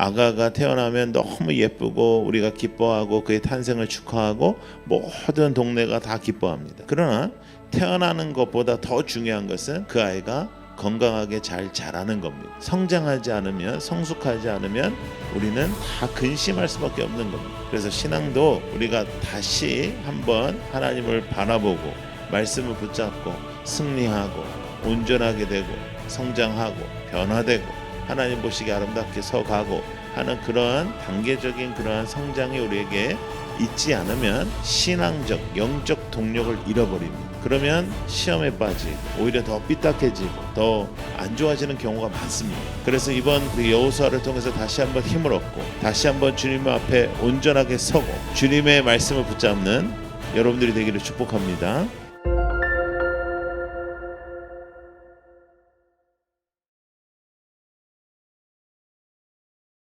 아가가 태어나면 너무 예쁘고 우리가 기뻐하고 그의 탄생을 축하하고 모든 동네가 다 기뻐합니다. 그러나 태어나는 것보다 더 중요한 것은 그 아이가 건강하게 잘 자라는 겁니다. 성장하지 않으면 성숙하지 않으면 우리는 다 근심할 수밖에 없는 겁니다. 그래서 신앙도 우리가 다시 한번 하나님을 바라보고 말씀을 붙잡고 승리하고 온전하게 되고 성장하고 변화되고 하나님 보시기 아름답게 서가고 하는 그러한 단계적인 그러한 성장이 우리에게 있지 않으면 신앙적 영적 동력을 잃어버립니다. 그러면 시험에 빠지고 오히려 더 삐딱해지고 더 안 좋아지는 경우가 많습니다. 그래서 이번 그 여호수아를 통해서 다시 한번 힘을 얻고 다시 한번 주님 앞에 온전하게 서고 주님의 말씀을 붙잡는 여러분들이 되기를 축복합니다.